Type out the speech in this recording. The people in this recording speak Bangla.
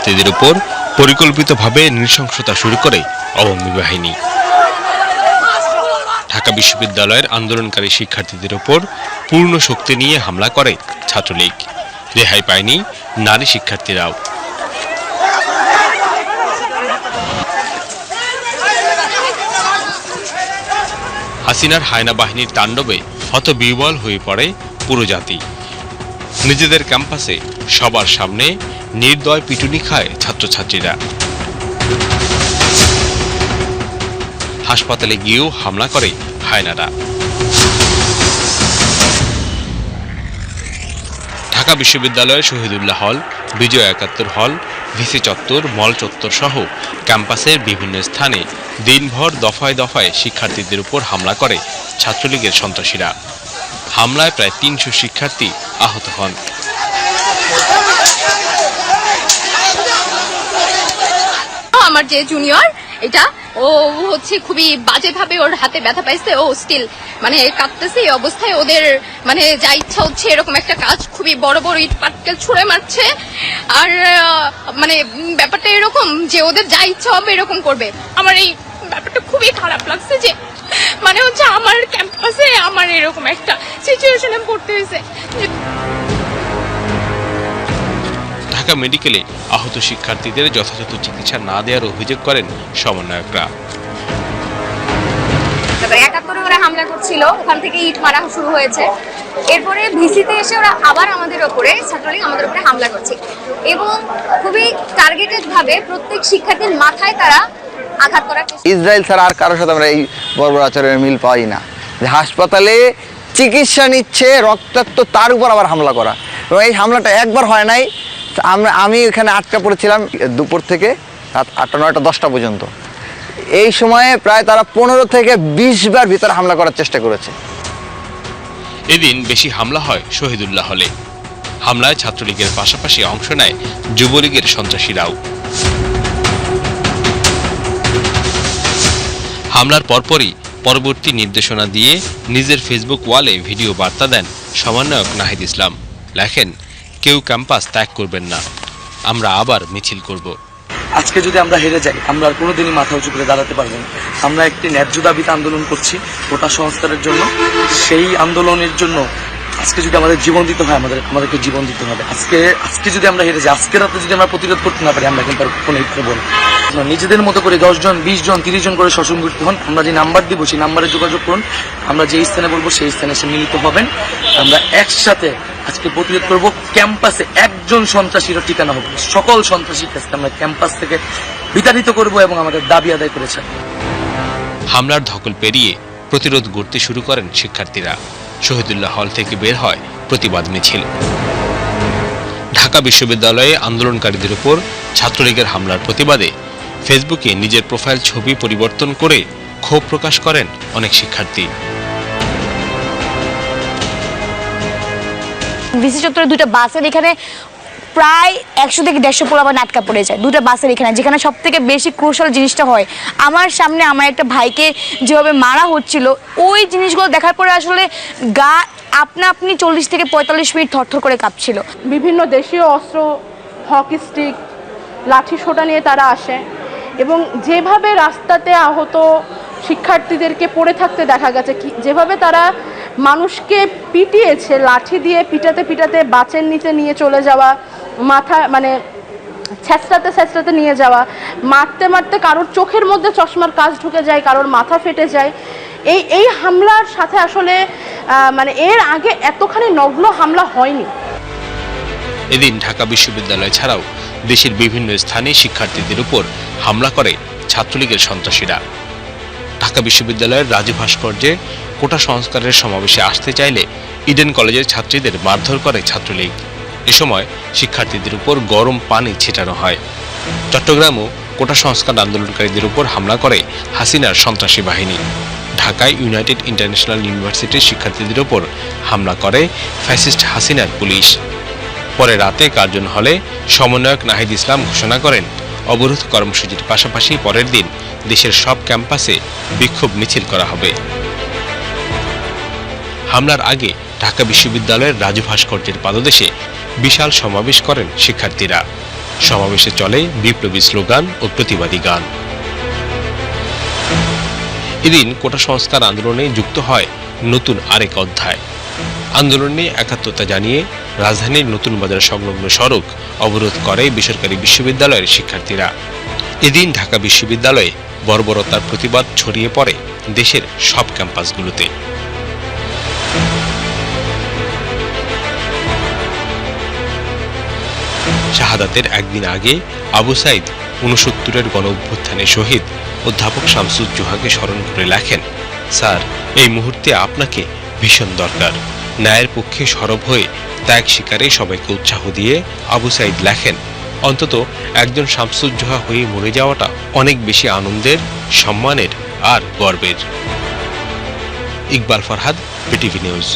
শিক্ষার্থীদের উপর পরিকল্পিতভাবে নৃশংসতা শুরু করে আওয়ামী বাহিনী। ঢাকা বিশ্ববিদ্যালয়ের আন্দোলনকারী শিক্ষার্থীদের উপর পূর্ণ শক্তি নিয়ে হামলা করে ছাত্রলীগ। রেহাই পায়নি নারী শিক্ষার্থীরাও। হাসিনার হায়না বাহিনীর তাণ্ডবে হত বিবল হয়ে পড়ে পুরো জাতি। নিজেদের ক্যাম্পাসে সবার সামনে নির্দয় পিটুনি খায় ছাত্রছাত্রীরা। হাসপাতালে গিয়েও হামলা করে হায়নারা। ঢাকা বিশ্ববিদ্যালয়ের শহীদুল্লাহ হল, বিজয় একাত্তর হল, ভিসি চত্বর, মল চত্বর সহ ক্যাম্পাসের বিভিন্ন স্থানে দিনভর দফায় দফায় শিক্ষার্থীদের উপর হামলা করে ছাত্রলীগের সন্ত্রাসীরা। হামলায় প্রায় তিনশো শিক্ষার্থী আহত হন। আমার যে জুনিয়র এটা ও হচ্ছে খুবই বাজেভাবে ওর হাতে ব্যথা পাইছে। ও স্টিল মানে কাঁদতেছে এই অবস্থায় ওদের মানে যা ইচ্ছা হচ্ছে এরকম একটা কাজ খুবই বড় বড় ইট পাটকেল ছুঁড়ে মারছে। আর মানে ব্যাপারটা এরকম যে ওদের যা ইচ্ছা হবে এরকম করবে। আমার এই খুবই খারাপ লাগছে যে মানে হচ্ছে আমার ক্যাম্পাসে আমার এরকম একটা সিচুয়েশনে পড়তে হয়েছে। ঢাকা মেডিকেলে আহত শিক্ষার্থীদের যথাযথ চিকিৎসা না দেওয়ার অভিযোগ করেন সমন্বয়করা। একাত্তরে ওরা হামলা করছিল ওখান থেকে ইট মারা শুরু হয়েছে। এরপরে ভিসিতে এসে ওরা আবার আমাদের ওপরে ছাত্রলীগ আমাদের উপরে হামলা করছে। এবং খুবই টার্গেটেড ভাবে প্রত্যেক শিক্ষার্থীর মাথায় তারা আঘাত করার ইসরায়েল ছাড়া আর কারোর সাথে আমরা এই বর্বর আচরণের মিল পাই না। যে হাসপাতালে চিকিৎসা নিচ্ছে রক্তাক্ত তার উপর আবার হামলা করা। এবং এই হামলাটা একবার হয় নাই। আমরা আমি এখানে আটকা পড়েছিলাম দুপুর থেকে রাত আটটা নয়টা দশটা পর্যন্ত। এই সময়ে প্রায় তারা পনেরো থেকে বিশ বার ভিতরে হামলা করার চেষ্টা করেছে। এদিন বেশি হামলা হয় শহীদুল্লাহ হলে। হামলায় ছাত্রলীগের পাশাপাশি অংশ নেয় যুবলীগের সন্ত্রাসীরাও। হামলার পরপরই পরবর্তী নির্দেশনা দিয়ে নিজের ফেসবুক ওয়ালে ভিডিও বার্তা দেন সমন্বয়ক নাহিদ ইসলাম। লেখেন, কেউ ক্যাম্পাস ত্যাগ করবেন না, আমরা আবার মিছিল করব। আজকে যদি আমরা হেরে যাই, আমরা আর কোনোদিনই মাথা উঁচু করে দাঁড়াতে পারব না। আমরা একটি ন্যায্য দাবিতে আন্দোলন করছি কোটা সংস্কারের জন্য। সেই আন্দোলনের জন্য আজকে যদি আমাদের জীবন দিতে হয়, আমাদের আমাদেরকে জীবন দিতে হবে। আজকে আজকে যদি আমরা হেরে যাই, আজকে রাতে যদি আমরা প্রতিরোধ করতে না পারি, আমরা কিন্তু কোনো ইচ্ছে বলব নিজেদের মতো করে দশ জন বিশ জন তিরিশ জন করে সসংগঠিত হন। আমরা যে নাম্বার দিব, সেই নাম্বারে যোগাযোগ করুন। আমরা যে স্থানে বলব, সেই স্থানে এসে মিলিত হবেন। আমরা একসাথে আজকে প্রতিরোধ করব। ক্যাম্পাসে একজন সন্ত্রাসীরও ঠিকানা হবে। সকল সন্ত্রাসীকে আজকে আমরা ক্যাম্পাস থেকে বিতাড়িত করব এবং আমাদের দাবি আদায় করেছেন হামলার ধকল পেরিয়ে প্রতিরোধ গড়তে শুরু করেন শিক্ষার্থীরা। শহীদুল্লাহ হল থেকে বের হয় প্রতিবাদ মিছিল। ঢাকা বিশ্ববিদ্যালয়ে আন্দোলনকারীদের উপর ছাত্রলীগের হামলার প্রতিবাদে ফেসবুকে নিজের প্রোফাইল ছবি পরিবর্তন করে ক্ষোভ প্রকাশ করেন অনেক শিক্ষার্থী। ভিসি চত্বরে দুইটা বাসের এখানে প্রায় একশো থেকে দেড়শো পোলা আবার নাটকা পড়ে যায়। দুটো বাসের এখানে যেখানে সব থেকে বেশি ক্রুশাল জিনিসটা হয়। আমার সামনে আমার একটা ভাইকে যেভাবে মারা হচ্ছিল ওই জিনিসগুলো দেখার পরে আসলে গা আপনা আপনি চল্লিশ থেকে পঁয়তাল্লিশ মিনিট থরথর করে কাঁপছিল। বিভিন্ন দেশীয় অস্ত্র হকি স্টিক লাঠি সোটা নিয়ে তারা আসে। এবং যেভাবে রাস্তাতে আহত শিক্ষার্থীদেরকে পড়ে থাকতে দেখা গেছে যেভাবে তারা মানুষকে পিটিয়েছে, লাঠি দিয়ে পিটাতে পিটাতে বাঁচের নিচে নিয়ে চলে যাওয়া, মাথা মানে ছেঁচড়াতে ছেঁচড়াতে নিয়ে যাওয়া, মারতে মারতে কারোর চোখের মধ্যে চশমার কাজ ঢুকে যায়, কারোর মাথা ফেটে যায়। এই এই হামলার সাথে আসলে মানে এর আগে এতখানি নগ্ন হামলা হয়নি। এদিন ঢাকা বিশ্ববিদ্যালয় ছাড়াও দেশের বিভিন্ন স্থানে শিক্ষার্থীদের উপর হামলা করে ছাত্রলীগের সন্ত্রাসীরা। ঢাকা বিশ্ববিদ্যালয়ের রাজু ভাস্কর্যে কোটা সংস্কারের সমাবেশে আসতে চাইলে ইডেন কলেজের ছাত্রীদের মারধর করে ছাত্রলীগ। এ সময় শিক্ষার্থীদের উপর গরম পানি ছিটানো হয়। চট্টগ্রামও কোটা সংস্কার আন্দোলনকারীদের উপর হামলা করে হাসিনার সন্ত্রাসী বাহিনী। ঢাকায় ইউনাইটেড ইন্টারন্যাশনাল ইউনিভার্সিটির শিক্ষার্থীদের উপর হামলা করে ফ্যাসিস্ট হাসিনার পুলিশ। পরে রাতে কার্জন হলে সমন্বয়ক নাহিদ ইসলাম ঘোষণা করেন, অবরোধ কর্মসূচির পাশাপাশি পরের দিন দেশের সব ক্যাম্পাসে বিক্ষোভ মিছিল করা হবে। হামলার আগে ঢাকা বিশ্ববিদ্যালয়ের রাজু ভাস্কর্যের পাদদেশে বিশাল সমাবেশ করেন শিক্ষার্থীরা। সমাবেশে চলে বিপ্লবী স্লোগান ও প্রতিবাদী গান। এদিন কোটা সংস্কার আন্দোলনে যুক্ত হয় নতুন আরেক অধ্যায়। আন্দোলনে একাত্মতা জানিয়ে রাজধানীর নতুন বাজার সংলগ্ন সড়ক অবরোধ করে বেসরকারি বিশ্ববিদ্যালয়ের শিক্ষার্থীরা। এদিন ঢাকা বিশ্ববিদ্যালয়ে বর্বরতার প্রতিবাদ ছড়িয়ে পড়ে দেশের সব ক্যাম্পাসগুলোতে। শাহাদাতের একদিন আগে আবু সাইদ উনসত্তরের গণ অভ্যুত্থানে শহীদ অধ্যাপক শামসুজ্জোহাকে স্মরণ করে লেখেন, স্যার, এই মুহূর্তে আপনাকে ভীষণ দরকার। ন্যায়ের পক্ষে সরব হয়ে ত্যাগ শিকারে সবাইকে উৎসাহ দিয়ে আবু সাইদ লেখেন, অন্তত একজন শামসুজ্জোহা হয়ে মরে যাওয়াটা অনেক বেশি আনন্দের, সম্মানের আর গর্বের। Iqbal Farhad BTV news.